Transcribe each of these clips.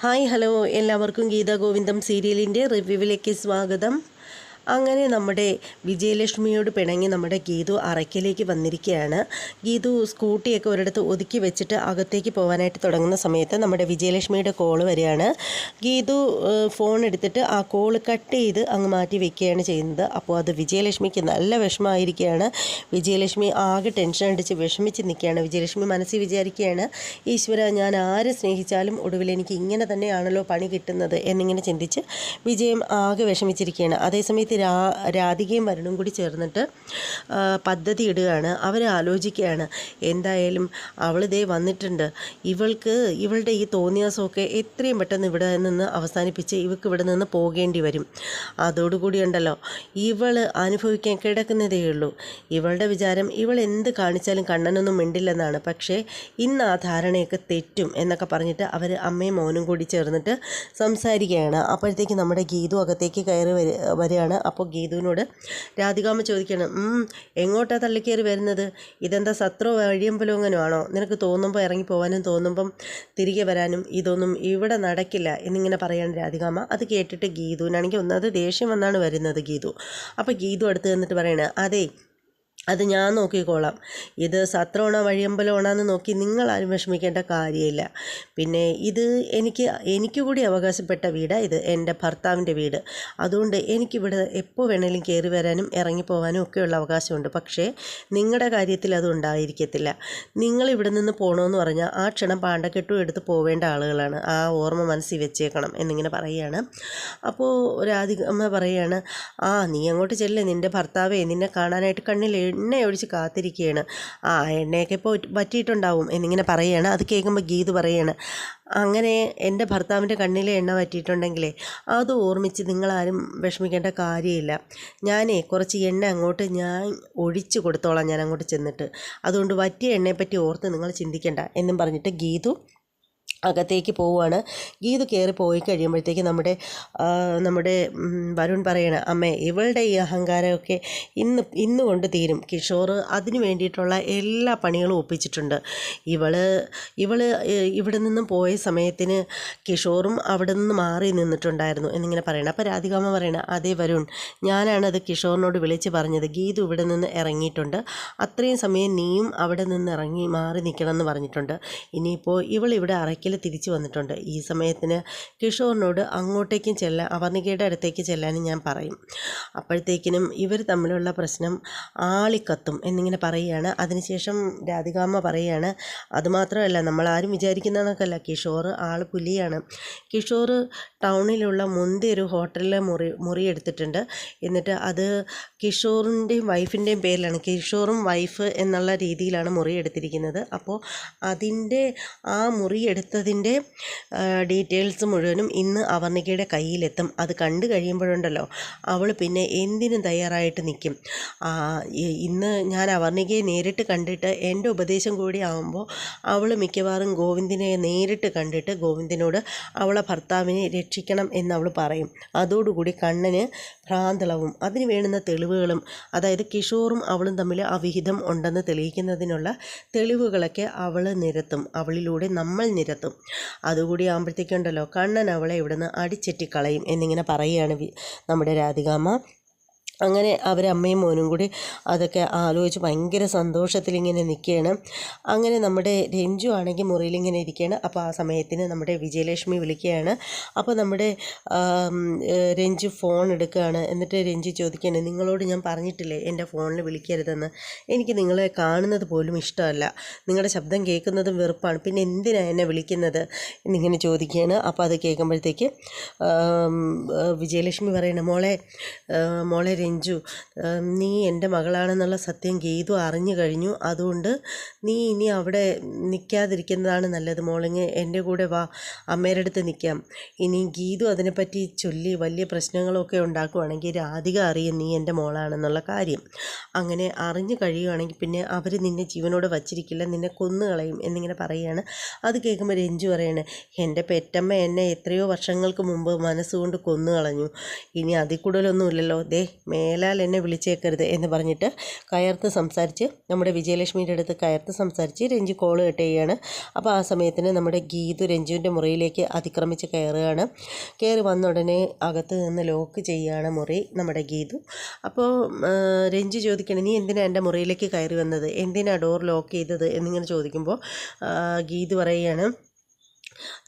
Hi hello. എല്ലാവർക്കും ഗീതാ ഗോവിന്ദം സീരിയലിന്റെ റിവ്യൂവിലേക്ക് സ്വാഗതം. അങ്ങനെ നമ്മുടെ വിജയലക്ഷ്മിയോട് പിണങ്ങി നമ്മുടെ ഗീതു അറയ്ക്കലേക്ക് വന്നിരിക്കുകയാണ്. ഗീതു സ്കൂട്ടിയൊക്കെ ഒരിടത്ത് ഒതുക്കി വെച്ചിട്ട് അകത്തേക്ക് പോകാനായിട്ട് തുടങ്ങുന്ന സമയത്ത് നമ്മുടെ വിജയലക്ഷ്മിയുടെ കോൾ വരികയാണ്. ഗീതു ഫോൺ എടുത്തിട്ട് ആ കോൾ കട്ട് ചെയ്ത് അങ്ങ് മാറ്റി വെക്കുകയാണ് ചെയ്യുന്നത്. അപ്പോൾ അത് വിജയലക്ഷ്മിക്ക് നല്ല വിഷമമായിരിക്കുകയാണ്. വിജയലക്ഷ്മി ആകെ ടെൻഷൻ അടിച്ച് വിഷമിച്ച് നിൽക്കുകയാണ്. വിജയലക്ഷ്മി മനസ്സിൽ വിചാരിക്കുകയാണ് ഈശ്വര ഞാൻ ആരെ സ്നേഹിച്ചാലും ഒടുവിൽ എനിക്ക് ഇങ്ങനെ തന്നെയാണല്ലോ പണി കിട്ടുന്നത് എന്നിങ്ങനെ ചിന്തിച്ച് വിജയം ആകെ വിഷമിച്ചിരിക്കുകയാണ്. അതേസമയത്ത് രാ രാധികയും വരുണും കൂടി ചേർന്നിട്ട് പദ്ധതി ഇടുകയാണ്. അവർ ആലോചിക്കുകയാണ് എന്തായാലും അവൾ ദേ വന്നിട്ടുണ്ട്. ഇവൾക്ക് ഇവളുടെ ഈ തോന്നിയാസമൊക്കെ എത്രയും പെട്ടെന്ന് ഇവിടെ നിന്ന് അവസാനിപ്പിച്ച് ഇവൾക്ക് ഇവിടെ നിന്ന് പോകേണ്ടി വരും. അതോടുകൂടി ഉണ്ടല്ലോ ഇവൾ അനുഭവിക്കാൻ കിടക്കുന്നതേ ഉള്ളൂ. ഇവളുടെ വിചാരം ഇവൾ എന്ത് കാണിച്ചാലും കണ്ണനൊന്നും മിണ്ടില്ലെന്നാണ്. പക്ഷേ ഇന്ന് ആ ധാരണയൊക്കെ തെറ്റും എന്നൊക്കെ പറഞ്ഞിട്ട് അവർ അമ്മയും മോനും കൂടി ചേർന്നിട്ട് സംസാരിക്കുകയാണ്. അപ്പോഴത്തേക്ക് നമ്മുടെ ഗീതു അകത്തേക്ക് കയറി വരി വരികയാണ്. അപ്പോൾ ഗീതുവിനോട് രാധികാമ്മ ചോദിക്കണം "ഉം, എങ്ങോട്ടാ തള്ളിക്കയറി വരുന്നത്? ഇതെന്താ സത്രോ വഴിയമ്പലോ ആണോ നിനക്ക് തോന്നുമ്പോൾ ഇറങ്ങി പോകാനും തോന്നുമ്പം തിരികെ വരാനും ഇതൊന്നും ഇവിടെ നടക്കില്ല എന്നിങ്ങനെ പറയാണ് രാധികാമ്മ. അത് കേട്ടിട്ട് ഗീതുവിനാണെങ്കിൽ ഒന്നത് ദേഷ്യം വന്നാണ് വരുന്നത് ഗീതു. അപ്പോൾ ഗീതു അടുത്ത് നിന്നിട്ട് പറയണേ അതെ അത് ഞാൻ നോക്കിക്കോളാം. ഇത് സത്രമാണോ വഴിയമ്പലമാണോന്ന് നോക്കി നിങ്ങൾ ആരും വിഷമിക്കേണ്ട കാര്യമില്ല. പിന്നെ ഇത് എനിക്ക് എനിക്ക് കൂടി അവകാശപ്പെട്ട വീടാണ് ഇത് എന്റെ ഭർത്താവിന്റെ വീട്. അതുകൊണ്ട് എനിക്കിവിടെ എപ്പോൾ വേണേലും കയറി വരാനും ഇറങ്ങിപ്പോവാനും ഒക്കെയുള്ള അവകാശമുണ്ട്. പക്ഷേ നിങ്ങളുടെ കാര്യത്തിൽ അത് ഉണ്ടായിരിക്കത്തില്ല. നിങ്ങൾ ഇവിടെ നിന്ന് പോകണമെന്ന് പറഞ്ഞാൽ ആ ക്ഷണം പാണ്ടക്കെട്ടും എടുത്ത് പോവേണ്ട ആളുകളാണ്. ആ ഓർമ്മ മനസ്സിൽ വെച്ചേക്കണം എന്നിങ്ങനെ പറയുകയാണ് അപ്പോൾ രാധികമ്മ പറയുകയാണ് ആ നീ അങ്ങോട്ട് ചെല്ലേ. നിന്റെ ഭർത്താവേ നിന്നെ കാണാനായിട്ട് കണ്ണിൽ എണ്ണ ഒഴിച്ച് കാത്തിരിക്കുകയാണ്. ആ എണ്ണയൊക്കെ ഇപ്പോൾ പറ്റിയിട്ടുണ്ടാവും എന്നിങ്ങനെ പറയുകയാണ്. അത് കേൾക്കുമ്പോൾ ഗീത് പറയുകയാണ് അങ്ങനെ എന്റെ ഭർത്താവിന്റെ കണ്ണിലെ എണ്ണ പറ്റിയിട്ടുണ്ടെങ്കിലേ അത് ഓർമ്മിച്ച് നിങ്ങളാരും വിഷമിക്കേണ്ട കാര്യമില്ല. ഞാനേ കുറച്ച് എണ്ണ അങ്ങോട്ട് ഞാൻ ഒഴിച്ച് കൊടുത്തോളാം ഞാൻ അങ്ങോട്ട് ചെന്നിട്ട്. അതുകൊണ്ട് വറ്റിയ എണ്ണയെപ്പറ്റി ഓർത്ത് നിങ്ങൾ ചിന്തിക്കേണ്ട എന്നും പറഞ്ഞിട്ട് ഗീതു അകത്തേക്ക് പോവുകയാണ് ഗീതു കയറി പോയി കഴിയുമ്പോഴത്തേക്ക് നമ്മുടെ നമ്മുടെ വരുൺ പറയണ അമ്മേ ഇവളുടെ ഈ അഹങ്കാരമൊക്കെ ഇന്ന് ഇന്ന് കൊണ്ട് തീരും. കിഷോർ അതിനു വേണ്ടിയിട്ടുള്ള എല്ലാ പണികളും ഒപ്പിച്ചിട്ടുണ്ട്. ഇവൾ ഇവൾ ഇവിടെ നിന്നും പോയ സമയത്തിന് കിഷോറും അവിടെ നിന്ന് മാറി നിന്നിട്ടുണ്ടായിരുന്നു എന്നിങ്ങനെ പറയണം. അപ്പോൾ രാധികാമ്മ പറയണ അതേ വരുൺ ഞാനാണത് കിഷോറിനോട് വിളിച്ച് പറഞ്ഞത്. ഗീതു ഇവിടെ നിന്ന് ഇറങ്ങിയിട്ടുണ്ട്. അത്രയും സമയം നീയും അവിടെ നിന്ന് ഇറങ്ങി മാറി നിൽക്കണം എന്ന് പറഞ്ഞിട്ടുണ്ട്. ഇനിയിപ്പോൾ ഇവൾ ഇവിടെ അറയ്ക്കൽ തിരിച്ചു വന്നിട്ടുണ്ട്. ഈ സമയത്തിന് കിഷോറിനോട് അങ്ങോട്ടേക്കും ചെല്ലാൻ അവർണികയുടെ അടുത്തേക്ക് ചെല്ലാനും ഞാൻ പറയും. അപ്പോഴത്തേക്കിനും ഇവർ തമ്മിലുള്ള പ്രശ്നം ആളിക്കത്തും എന്നിങ്ങനെ പറയുകയാണ്. അതിനുശേഷം രാധികാമ്മ പറയുകയാണ് അതുമാത്രമല്ല നമ്മൾ ആരും വിചാരിക്കുന്ന കിഷോർ ആൾ പുലിയാണ്. കിഷോർ ടൗണിലുള്ള മുന്തിയ ഒരു ഹോട്ടലിലെ മുറി മുറി എടുത്തിട്ടുണ്ട്. എന്നിട്ട് അത് കിഷോറിന്റെയും വൈഫിന്റെയും പേരിലാണ്. കിഷോറും വൈഫ് എന്നുള്ള രീതിയിലാണ് മുറി എടുത്തിരിക്കുന്നത്. അപ്പോൾ അതിന്റെ ആ മുറി എടുത്തതിന്റെ ഡീറ്റെയിൽസ് മുഴുവനും ഇന്ന് അവർണികയുടെ കയ്യിലെത്തും. അത് കണ്ടു കഴിയുമ്പോഴുണ്ടല്ലോ അവൾ പിന്നെ എന്തിനും തയ്യാറായിട്ട് നിൽക്കും ഇന്ന് ഞാൻ അവർണികയെ നേരിട്ട് കണ്ടിട്ട് എന്റെ ഉപദേശം കൂടി ആകുമ്പോൾ അവൾ മിക്കവാറും ഗോവിന്ദിനെ നേരിട്ട് കണ്ടിട്ട് ഗോവിന്ദിനോട് അവളെ ഭർത്താവിനെ രക്ഷിക്കണം എന്നവൾ പറയും. അതോടുകൂടി കണ്ണന് ഭ്രാന്തളവും അതിന് വേണ്ടുന്ന തെളിവുകളും അതായത് കിഷോറും അവളും തമ്മിൽ അവിഹിതം ഉണ്ടെന്ന് തെളിയിക്കുന്നതിനുള്ള തെളിവുകളൊക്കെ അവൾ നിരത്തും. അവളിലൂടെ നമ്മൾ നിരത്തും. അതുകൂടി ആകുമ്പോഴത്തേക്കുണ്ടല്ലോ കണ്ണൻ അവളെ ഇവിടുന്ന് അടിച്ചെറ്റി കളയും എന്നിങ്ങനെ പറയുകയാണ് നമ്മുടെ രാധികാമ്മ. അങ്ങനെ അവരമ്മയും മോനും കൂടി അതൊക്കെ ആലോചിച്ച് ഭയങ്കര സന്തോഷത്തിലിങ്ങനെ നിൽക്കുകയാണ്. അങ്ങനെ നമ്മുടെ രഞ്ജു ആണെങ്കിൽ മുറിയിലിങ്ങനെ ഇരിക്കുകയാണ്. അപ്പോൾ ആ സമയത്തിന് നമ്മുടെ വിജയലക്ഷ്മി വിളിക്കുകയാണ്. അപ്പോൾ നമ്മുടെ രഞ്ജു ഫോൺ എടുക്കുകയാണ്. എന്നിട്ട് രഞ്ജു ചോദിക്കുകയാണ് നിങ്ങളോട് ഞാൻ പറഞ്ഞിട്ടില്ലേ എന്റെ ഫോണിൽ വിളിക്കരുതെന്ന്? എനിക്ക് നിങ്ങളെ കാണുന്നത് പോലും ഇഷ്ടമല്ല. നിങ്ങളുടെ ശബ്ദം കേൾക്കുന്നതും വെറുപ്പാണ്. പിന്നെ എന്തിനാണ് എന്നെ വിളിക്കുന്നത്? എന്നിങ്ങനെ ചോദിക്കുകയാണ്. അപ്പോൾ അത് കേൾക്കുമ്പോഴത്തേക്ക് വിജയലക്ഷ്മി പറയണ മോളെ മോളെ രഞ്ജു നീ എന്റെ മകളാണെന്നുള്ള സത്യം ഗീതു അറിഞ്ഞു കഴിഞ്ഞു. അതുകൊണ്ട് നീ ഇനി അവിടെ നിൽക്കാതിരിക്കുന്നതാണ് നല്ലത് മോളിങ് എന്റെ കൂടെ വാ അമ്മയുടെ അടുത്ത് നിൽക്കാം. ഇനി ഗീതു അതിനെപ്പറ്റി ചൊല്ലി വലിയ പ്രശ്നങ്ങളൊക്കെ ഉണ്ടാക്കുവാണെങ്കിൽ രാധിക അറിയും നീ എന്റെ മോളാണെന്നുള്ള കാര്യം. അങ്ങനെ അറിഞ്ഞു കഴിയുവാണെങ്കിൽ പിന്നെ അവർ നിന്നെ ജീവനോട് വച്ചിരിക്കില്ല നിന്നെ കൊന്നുകളയും എന്നിങ്ങനെ പറയുകയാണ്. അത് കേൾക്കുമ്പോൾ രഞ്ജു പറയാണ് എന്റെ പെറ്റമ്മ എന്നെ എത്രയോ വർഷങ്ങൾക്ക് മുമ്പ് മനസ്സുകൊണ്ട് കൊന്നു കളഞ്ഞു. ഇനി അതിൽ കൂടുതലൊന്നുമില്ലല്ലോ. ദേ മേലാൽ എന്നെ വിളിച്ചേക്കരുത് എന്ന് പറഞ്ഞിട്ട് കയർത്ത് സംസാരിച്ച് നമ്മുടെ വിജയലക്ഷ്മിയുടെ അടുത്ത് കയർത്ത് സംസാരിച്ച് രഞ്ജു കോൾ കട്ട് ചെയ്യുകയാണ് അപ്പോൾ ആ സമയത്തിന് നമ്മുടെ ഗീതു രഞ്ജുവിന്റെ മുറിയിലേക്ക് അതിക്രമിച്ച് കയറുകയാണ്. കയറി വന്ന ഉടനെ അകത്ത് നിന്ന് ലോക്ക് ചെയ്യുകയാണ് മുറി നമ്മുടെ ഗീതു. അപ്പോൾ രഞ്ജു ചോദിക്കണം നീ എന്തിനാണ് എന്റെ മുറിയിലേക്ക് കയറി വന്നത്? എന്തിനാണ് ഡോർ ലോക്ക് ചെയ്തത്? എന്നിങ്ങനെ ചോദിക്കുമ്പോൾ ഗീതു പറയുകയാണ്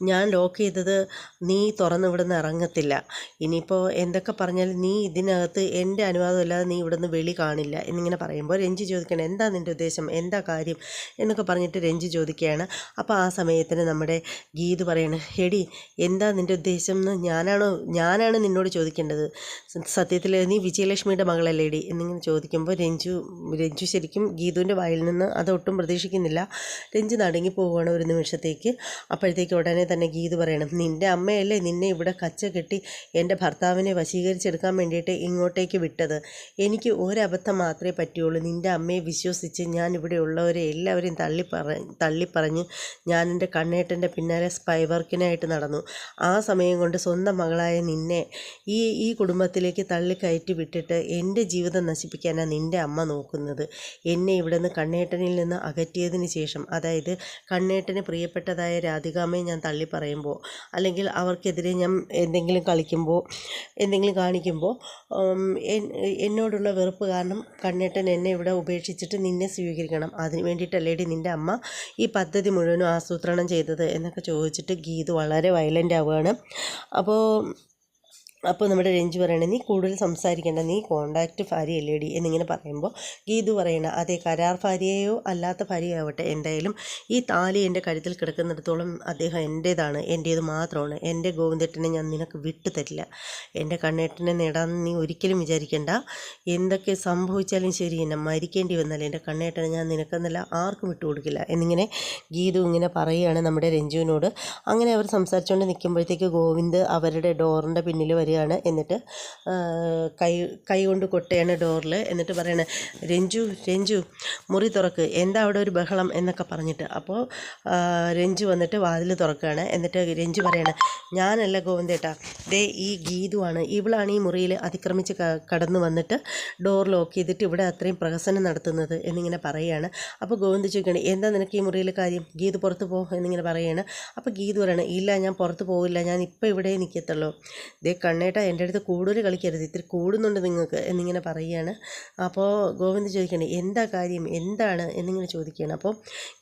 ഞാൻ ലോക്ക് ചെയ്തത് നീ തുറന്ന് ഇവിടുന്ന് ഇറങ്ങത്തില്ല. ഇനിയിപ്പോൾ എന്തൊക്കെ പറഞ്ഞാലും നീ ഇതിനകത്ത് എന്റെ അനുവാദമില്ലാതെ നീ ഇവിടുന്ന് വെളി കാണില്ല എന്നിങ്ങനെ പറയുമ്പോൾ രഞ്ജി ചോദിക്കണം എന്താ നിന്റെ ഉദ്ദേശം? എന്താ കാര്യം? എന്നൊക്കെ പറഞ്ഞിട്ട് രഞ്ജി ചോദിക്കുകയാണ്. അപ്പോൾ ആ സമയത്തിന് നമ്മുടെ ഗീത് പറയണം എടി എന്താ നിന്റെ ഉദ്ദേശം? എന്ന് ഞാനാണോ ഞാനാണ് നിന്നോട് ചോദിക്കേണ്ടത്. സത്യത്തിൽ നീ വിജയലക്ഷ്മിയുടെ മകളല്ലേ എടി? എന്നിങ്ങനെ ചോദിക്കുമ്പോൾ രഞ്ജു രഞ്ജു ശരിക്കും ഗീതുവിന്റെ വായിൽ നിന്ന് അതൊട്ടും പ്രതീക്ഷിക്കുന്നില്ല. രഞ്ജു നടങ്ങി പോവുകയാണ് ഒരു നിമിഷത്തേക്ക്. അപ്പോഴത്തേക്ക് ഉടനെ തന്നെ ഗീത് പറയണം. നിന്റെ അമ്മയല്ലേ നിന്നെ ഇവിടെ കച്ച കെട്ടി എന്റെ ഭർത്താവിനെ വശീകരിച്ചെടുക്കാൻ വേണ്ടിയിട്ട് ഇങ്ങോട്ടേക്ക് വിട്ടത്? എനിക്ക് ഒരബദ്ധം മാത്രമേ പറ്റുള്ളൂ നിന്റെ അമ്മയെ വിശ്വസിച്ച് ഞാൻ ഇവിടെ ഉള്ളവരെ എല്ലാവരെയും തള്ളി പറ തള്ളിപ്പറഞ്ഞ് ഞാൻ എന്റെ കണ്ണേട്ടന്റെ പിന്നാലെ സ്പൈ വർക്കിനായിട്ട് നടന്നു. ആ സമയം കൊണ്ട് സ്വന്തം മകളായ നിന്നെ ഈ ഈ കുടുംബത്തിലേക്ക് തള്ളിക്കയറ്റി വിട്ടിട്ട് എന്റെ ജീവിതം നശിപ്പിക്കാനാണ് നിന്റെ അമ്മ നോക്കുന്നത്. എന്നെ ഇവിടെ നിന്ന് കണ്ണേട്ടനിൽ നിന്ന് അകറ്റിയതിന് ശേഷം അതായത് കണ്ണേട്ടന് പ്രിയപ്പെട്ടതായ രാധികാമ്മയെ ഞാൻ തള്ളി പറയുമ്പോൾ അല്ലെങ്കിൽ അവർക്കെതിരെ ഞാൻ എന്തെങ്കിലും കളിക്കുമ്പോൾ എന്തെങ്കിലും കാണിക്കുമ്പോൾ എന്നോടുള്ള വെറുപ്പ് കാരണം കണ്ണേട്ടൻ എന്നെ ഇവിടെ ഉപേക്ഷിച്ചിട്ട് നിന്നെ സ്വീകരിക്കണം. അതിന് വേണ്ടിയിട്ടല്ലേടി നിന്റെ അമ്മ ഈ പദ്ധതി മുഴുവനും ആസൂത്രണം ചെയ്തത് എന്നൊക്കെ ചോദിച്ചിട്ട് ഗീത് വളരെ വയലന്റ് ആവുകയാണ്. അപ്പോൾ അപ്പോൾ നമ്മുടെ രഞ്ജു പറയണേ നീ കൂടുതൽ സംസാരിക്കേണ്ട നീ കോണ്ടാക്ട് കോണ്ടാക്റ്റ് ഡി എന്നിങ്ങനെ പറയുമ്പോൾ ഗീതു പറയണ അതെ കരാർ ഭാര്യയോ അല്ലാത്ത ഭാര്യയാവട്ടെ എന്തായാലും ഈ താലി എന്റെ കഴുത്തിൽ കിടക്കുന്നിടത്തോളം അദ്ദേഹം എന്റേതാണ് എന്റേത് മാത്രമാണ്. എന്റെ ഗോവിന്ദേട്ടനെ ഞാൻ നിനക്ക് വിട്ടു തരില്ല. എന്റെ കണ്ണേട്ടനെ നേടാമെന്ന് നീ ഒരിക്കലും വിചാരിക്കേണ്ട. എന്തൊക്കെ സംഭവിച്ചാലും ശരി എന്നെ മരിക്കേണ്ടി വന്നാൽ എന്റെ കണ്ണേട്ടനെ ഞാൻ നിനക്കെന്നല്ല ആർക്കും വിട്ടുകൊടുക്കില്ല എന്നിങ്ങനെ ഗീതു ഇങ്ങനെ പറയുകയാണ് നമ്മുടെ രഞ്ജുവിനോട്. അങ്ങനെ അവർ സംസാരിച്ചുകൊണ്ട് നിൽക്കുമ്പോഴത്തേക്ക് ഗോവിന്ദ് അവരുടെ ഡോറിന്റെ പിന്നിൽ വരികയാണ് എന്നിട്ട് കൈ കൈ കൊണ്ട് കൊട്ടയാണ് ഡോറിൽ എന്നിട്ട് പറയണ രഞ്ജു രഞ്ജു മുറി തുറക്ക്. എന്താ അവിടെ ഒരു ബഹളം? എന്നൊക്കെ പറഞ്ഞിട്ട്. അപ്പോൾ രഞ്ജു വന്നിട്ട് വാതിൽ തുറക്കുകയാണ് എന്നിട്ട് രഞ്ജു പറയണ ഞാനല്ല ഗോവിന്ദേട്ടാ. ദേ ഈ ഗീതുവാണ്. ഇവളാണ് ഈ മുറിയിൽ അതിക്രമിച്ച് കടന്നു വന്നിട്ട് ഡോർ ലോക്ക് ചെയ്തിട്ട് ഇവിടെ അത്രയും പ്രഹസനം നടത്തുന്നത് എന്നിങ്ങനെ പറയുകയാണ് അപ്പോൾ ഗോവിന്ദ് ചോദിക്കുകയാണ് എന്താ നിനക്ക് ഈ മുറിയിൽ കാര്യം? ഗീത് പുറത്ത് പോ എന്നിങ്ങനെ പറയുകയാണ് അപ്പോൾ ഗീത് പറയണം ഇല്ല ഞാൻ പുറത്ത് പോവില്ല. ഞാൻ ഇപ്പോൾ ഇവിടെ നിൽക്കത്തുള്ളൂ ദേ കണ്ണേട്ട എന്റെ അടുത്ത് കൂടുതൽ കളിക്കരുത്. ഇത്തിരി കൂടുന്നുണ്ട് നിങ്ങൾക്ക് എന്നിങ്ങനെ പറയുകയാണ്. അപ്പോൾ ഗോവിന്ദ് ചോദിക്കണേ എന്താ കാര്യം? എന്താണ്? എന്നിങ്ങനെ ചോദിക്കുകയാണ്. അപ്പോൾ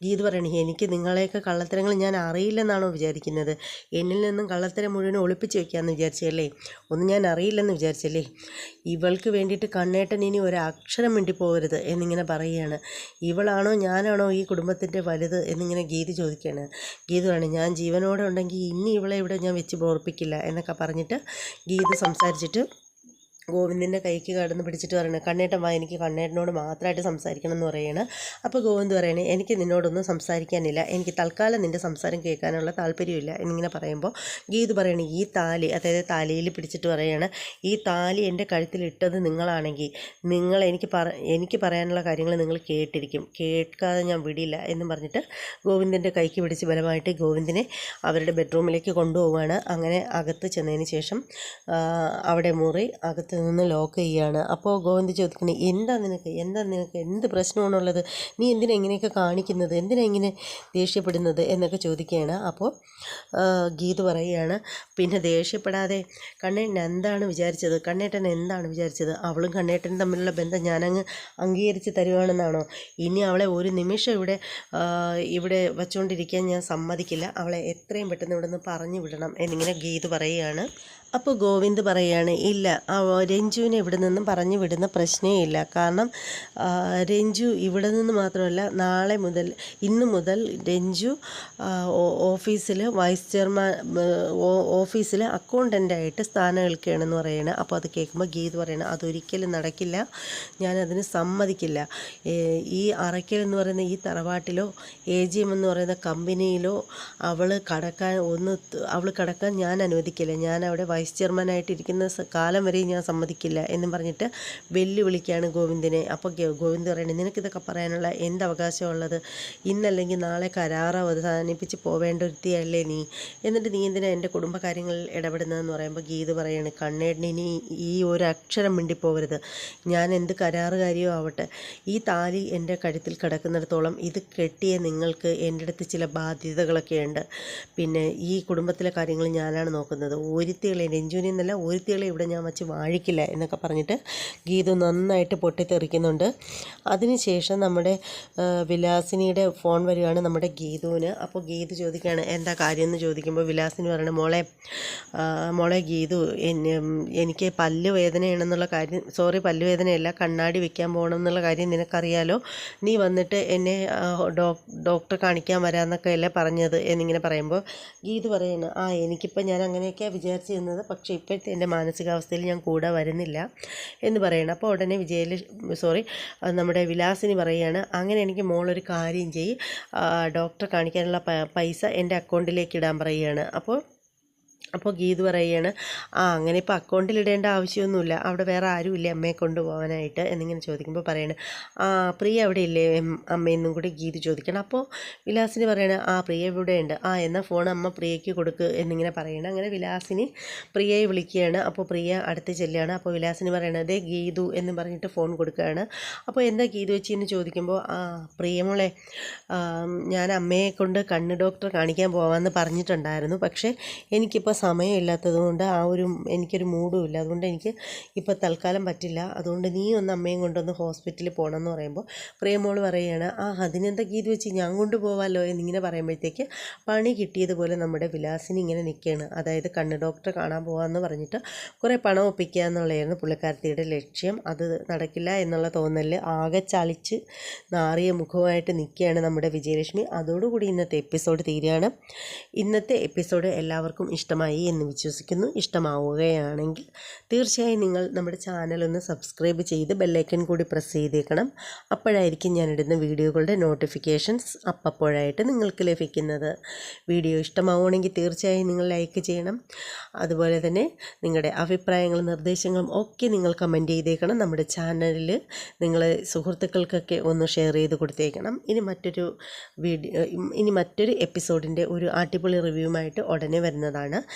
ഗീത് പറയണേ എനിക്ക് നിങ്ങളെയൊക്കെ കള്ളത്തരങ്ങൾ ഞാൻ അറിയില്ലെന്നാണോ വിചാരിക്കുന്നത്? എന്നിൽ നിന്നും കള്ളത്തരം മുഴുവൻ ഒളിപ്പിച്ച് വയ്ക്കാമെന്ന് വിചാരിച്ചല്ലേ ഒന്നും ഞാൻ അറിയില്ലെന്ന് വിചാരിച്ചല്ലേ ഇവൾക്ക് വേണ്ടിയിട്ട് കണ്ണേട്ടൻ ഇനി ഒരു അക്ഷരം വേണ്ടി പോകരുത് എന്നിങ്ങനെ പറയുകയാണ്. ഇവളാണോ ഞാനാണോ ഈ കുടുംബത്തിന്റെ വലുത്? എന്നിങ്ങനെ ഗീത് ചോദിക്കുകയാണ്. ഗീത് പറയണേ ഞാൻ ജീവനോടെ ഉണ്ടെങ്കിൽ ഇനി ഇവളെ ഇവിടെ ഞാൻ വെച്ച് ബോർപ്പിക്കില്ല എന്നൊക്കെ പറഞ്ഞിട്ട് ഗീത് സംസാരിച്ചിട്ട് ഗോവിന്ദിന്റെ കൈക്ക് കടന്ന് പിടിച്ചിട്ട് പറയണേ കണ്ണേട്ടൻ വാ എനിക്ക് കണ്ണേട്ടനോട് മാത്രമായിട്ട് സംസാരിക്കണം എന്ന് പറയണ. അപ്പോൾ ഗോവിന്ദ് പറയണേ എനിക്ക് നിന്നോടൊന്നും സംസാരിക്കാനില്ല. എനിക്ക് തൽക്കാലം നിന്റെ സംസാരം കേൾക്കാനുള്ള താല്പര്യമില്ല. എന്നിങ്ങനെ പറയുമ്പോൾ ഗീത് പറയണേ ഈ താലി അതായത് താലിയിൽ പിടിച്ചിട്ട് പറയാണ് ഈ താലി എന്റെ കഴുത്തിൽ ഇട്ടത് നിങ്ങളാണെങ്കിൽ നിങ്ങൾ എനിക്ക് പറ എനിക്ക് പറയാനുള്ള കാര്യങ്ങൾ നിങ്ങൾ കേട്ടിരിക്കും. കേൾക്കാതെ ഞാൻ വിടില്ല. എന്ന് പറഞ്ഞിട്ട് ഗോവിന്ദിന്റെ കൈക്ക് പിടിച്ച് ബലമായിട്ട് ഗോവിന്ദിനെ അവരുടെ ബെഡ്റൂമിലേക്ക് കൊണ്ടുപോവുകയാണ് അങ്ങനെ അകത്ത് ചെന്നതിന് ശേഷം അവിടെ മുറി അകത്ത് നിന്ന് ലോക്ക് ചെയ്യുകയാണ് അപ്പോൾ ഗോവിന്ദ് ചോദിക്കണേ എന്താ നിനക്ക്? എന്താ നിനക്ക്? എന്ത് പ്രശ്നമാണുള്ളത്? നീ എന്തിനാ ഇങ്ങനെയൊക്കെ കാണിക്കുന്നത്? എന്തിനാ ഇങ്ങനെ ദേഷ്യപ്പെടുന്നത്? എന്നൊക്കെ ചോദിക്കുകയാണ്. അപ്പോൾ ഗീത് പറയുകയാണ് പിന്നെ ദേഷ്യപ്പെടാതെ കണ്ണേട്ടൻ എന്താണ് വിചാരിച്ചത്? കണ്ണേട്ടൻ എന്താണ് വിചാരിച്ചത്? അവളും കണ്ണേട്ടനും തമ്മിലുള്ള ബന്ധം ഞാനങ്ങ് അംഗീകരിച്ച് തരുവാണെന്നാണോ? ഇനി അവളെ ഒരു നിമിഷം ഇവിടെ ഇവിടെ വച്ചുകൊണ്ടിരിക്കാൻ ഞാൻ സമ്മതിക്കില്ല. അവളെ എത്രയും പെട്ടെന്ന് ഇവിടെ നിന്ന് പറഞ്ഞു വിടണം എന്നിങ്ങനെ ഗീത് പറയുകയാണ്. അപ്പോൾ ഗോവിന്ദ് പറയുകയാണ് ഇല്ല രഞ്ജുവിനെ ഇവിടെ നിന്നും പറഞ്ഞു വിടുന്ന പ്രശ്നേ ഇല്ല. കാരണം രഞ്ജു ഇവിടെ നിന്ന് മാത്രമല്ല നാളെ മുതൽ ഇന്ന് മുതൽ രഞ്ജു ഓഫീസിൽ വൈസ് ചെയർമാൻ ഓഫീസിൽ അക്കൗണ്ടന്റായിട്ട് സ്ഥാനം ഏൽക്കുകയാണെന്ന് പറയുന്നത് അപ്പോൾ അത് കേൾക്കുമ്പോൾ ഗീത് പറയണം അതൊരിക്കലും നടക്കില്ല. ഞാനതിന് സമ്മതിക്കില്ല. ഈ അറയ്ക്കൽ എന്ന് പറയുന്ന ഈ തറവാട്ടിലോ എ ജി എം എന്ന് പറയുന്ന കമ്പനിയിലോ അവൾ കടക്കാൻ ഒന്ന് അവൾ കടക്കാൻ ഞാൻ അനുവദിക്കില്ല. ഞാൻ അവിടെ വൈസ് ചെയർമാനായിട്ടിരിക്കുന്ന കാലം വരെ ഞാൻ സമ്മതിക്കില്ല എന്നും പറഞ്ഞിട്ട് വെല്ലുവിളിക്കുകയാണ് ഗോവിന്ദിനെ. അപ്പോൾ ഗോവിന്ദ് പറയുന്നത് നിനക്കിതൊക്കെ പറയാനുള്ള എന്ത് അവകാശമുള്ളത് ഇന്നല്ലെങ്കിൽ നാളെ കരാറ് അവസാനിപ്പിച്ച് പോവേണ്ട ഒരുത്തിയല്ലേ നീ? എന്നിട്ട് നീ എന്തിനാ എന്റെ കുടുംബകാര്യങ്ങളിൽ ഇടപെടുന്നതെന്ന് പറയുമ്പോൾ ഗീത് പറയാണ് കണ്ണേടിന് ഇനി ഈ ഒരു അക്ഷരം മിണ്ടിപ്പോവരുത്. ഞാൻ എന്ത് കരാറുകാരിയോ ആവട്ടെ. ഈ താലി എന്റെ കഴുത്തിൽ കിടക്കുന്നിടത്തോളം ഇത് കെട്ടിയ നിങ്ങൾക്ക് എന്റെ അടുത്ത് ചില ബാധ്യതകളൊക്കെ ഉണ്ട് പിന്നെ ഈ കുടുംബത്തിലെ കാര്യങ്ങൾ ഞാനാണ് നോക്കുന്നത്. ഒരുത്തികളെ രഞ്ജുവിനെ എന്നല്ല ഒരുത്തികളെ ഇവിടെ ഞാൻ വച്ച് വാഴിക്കില്ല എന്നൊക്കെ പറഞ്ഞിട്ട് ഗീതു നന്നായിട്ട് പൊട്ടിത്തെറിക്കുന്നുണ്ട്. അതിനുശേഷം നമ്മുടെ വിലാസിനിയുടെ ഫോൺ വരികയാണ് നമ്മുടെ ഗീതുവിന്. അപ്പോൾ ഗീതു ചോദിക്കുകയാണ് എന്താ കാര്യം എന്ന് ചോദിക്കുമ്പോൾ വിലാസിനി പറയണ മോളെ മോളെ ഗീതു എനിക്ക് പല്ല് വേദനയാണെന്നുള്ള കാര്യം സോറി പല്ലുവേദനയല്ല കണ്ണാടി വെക്കാൻ പോകണം എന്നുള്ള കാര്യം നിനക്കറിയാലോ? നീ വന്നിട്ട് എന്നെ ഡോക്ടർ കാണിക്കാൻ വരാമെന്നൊക്കെ അല്ലേ പറഞ്ഞത്? എന്നിങ്ങനെ പറയുമ്പോൾ ഗീതു പറയുന്നു ആ എനിക്കിപ്പോൾ ഞാൻ അങ്ങനെയൊക്കെയാണ് വിചാരിച്ചിരുന്നത്. പക്ഷേ ഇപ്പോഴത്തെ എന്റെ മാനസികാവസ്ഥയിൽ ഞാൻ കൂടെ വരുന്നില്ല എന്ന് പറയണം. അപ്പോൾ ഉടനെ വിജയലക്ഷ്മി സോറി നമ്മുടെ വിലാസിനി പറയുകയാണ് അങ്ങനെ എനിക്ക് മോളൊരു കാര്യം ചെയ്യും. ഡോക്ടറെ കാണിക്കാനുള്ള പൈസ എന്റെ അക്കൗണ്ടിലേക്ക് ഇടാൻ പറയുകയാണ്. അപ്പോൾ അപ്പോൾ ഗീത് പറയുകയാണ് ആ അങ്ങനെ ഇപ്പോൾ അക്കൗണ്ടിൽ ഇടേണ്ട ആവശ്യമൊന്നുമില്ല. അവിടെ വേറെ ആരുമില്ലേ അമ്മയെ കൊണ്ടുപോകാനായിട്ട്? എന്നിങ്ങനെ ചോദിക്കുമ്പോൾ പറയണ ആ പ്രിയ അവിടെ ഇല്ലേ? അമ്മയെന്നും കൂടി ഗീത് ചോദിക്കണം. അപ്പോൾ വിലാസിനി പറയണ ആ പ്രിയ ഇവിടെ ഉണ്ട്. ആ എന്നാൽ ഫോൺ അമ്മ പ്രിയയ്ക്ക് കൊടുക്ക്. എന്നിങ്ങനെ പറയണം. അങ്ങനെ വിലാസിനി പ്രിയയെ വിളിക്കുകയാണ്. അപ്പോൾ പ്രിയ അടുത്ത് ചെല്ലുകയാണ്. അപ്പോൾ വിലാസിനി പറയണത് "ദേ ഗീതു എന്ന് പറഞ്ഞിട്ട് ഫോൺ കൊടുക്കുകയാണ്. അപ്പോൾ എന്താ ഗീതു വെച്ച് എന്ന് ചോദിക്കുമ്പോൾ ആ പ്രിയമോളെ ഞാൻ അമ്മയെ കൊണ്ട് കണ്ണ് ഡോക്ടറെ കാണിക്കാൻ പോകാമെന്ന് പറഞ്ഞിട്ടുണ്ടായിരുന്നു. പക്ഷേ എനിക്കിപ്പോൾ സമയമില്ലാത്തത് ആ ഒരു എനിക്കൊരു മൂഡും ഇല്ല. അതുകൊണ്ട് എനിക്ക് ഇപ്പോൾ തൽക്കാലം പറ്റില്ല. അതുകൊണ്ട് നീ ഒന്ന് അമ്മയും കൊണ്ടൊന്ന് ഹോസ്പിറ്റലിൽ പോകണം എന്ന് പറയുമ്പോൾ പ്രിയമോൾ പറയുകയാണ് ആ അതിനെന്താ ഗീത് വെച്ച് ഞാൻ കൊണ്ടുപോകാമല്ലോ എന്നിങ്ങനെ പറയുമ്പോഴത്തേക്ക് പണി കിട്ടിയതുപോലെ നമ്മുടെ വിലാസിനി ഇങ്ങനെ നിൽക്കുകയാണ് അതായത് കണ്ണ് ഡോക്ടറെ കാണാൻ പോകാമെന്ന് പറഞ്ഞിട്ട് കുറേ പണം ഒപ്പിക്കുക എന്നുള്ളതായിരുന്നു പുള്ളിക്കാരത്തിയുടെ ലക്ഷ്യം. അത് നടക്കില്ല എന്നുള്ള തോന്നലിൽ ആകെ ചളിച്ച് നാറിയ മുഖമായിട്ട് നിൽക്കുകയാണ് നമ്മുടെ വിജയലക്ഷ്മി. അതോടുകൂടി ഇന്നത്തെ എപ്പിസോഡ് തീരുകയാണ്. ഇന്നത്തെ എപ്പിസോഡ് എല്ലാവർക്കും ഇഷ്ടമായി എന്ന് വിശ്വസിക്കുന്നു. ഇഷ്ടമാവുകയാണെങ്കിൽ തീർച്ചയായും നിങ്ങൾ നമ്മുടെ ചാനൽ ഒന്ന് സബ്സ്ക്രൈബ് ചെയ്ത് ബെല്ലൈക്കൺ കൂടി പ്രസ് ചെയ്തേക്കണം. അപ്പോഴായിരിക്കും ഇടുന്ന വീഡിയോകളുടെ നോട്ടിഫിക്കേഷൻസ് അപ്പപ്പോഴായിട്ട് നിങ്ങൾക്ക് ലഭിക്കുന്നത്. വീഡിയോ ഇഷ്ടമാവുകയാണെങ്കിൽ തീർച്ചയായും നിങ്ങൾ ലൈക്ക് ചെയ്യണം. അതുപോലെ തന്നെ നിങ്ങളുടെ അഭിപ്രായങ്ങളും നിർദ്ദേശങ്ങളും ഒക്കെ നിങ്ങൾ കമന്റ് ചെയ്തേക്കണം. നമ്മുടെ ചാനലിൽ നിങ്ങൾ സുഹൃത്തുക്കൾക്കൊക്കെ ഒന്ന് ഷെയർ ചെയ്ത് കൊടുത്തേക്കണം. ഇനി മറ്റൊരു വീഡിയോ ഇനി മറ്റൊരു എപ്പിസോഡിന്റെ ഒരു അടിപൊളി റിവ്യൂമായിട്ട് ഉടനെ വരുന്നതാണ്.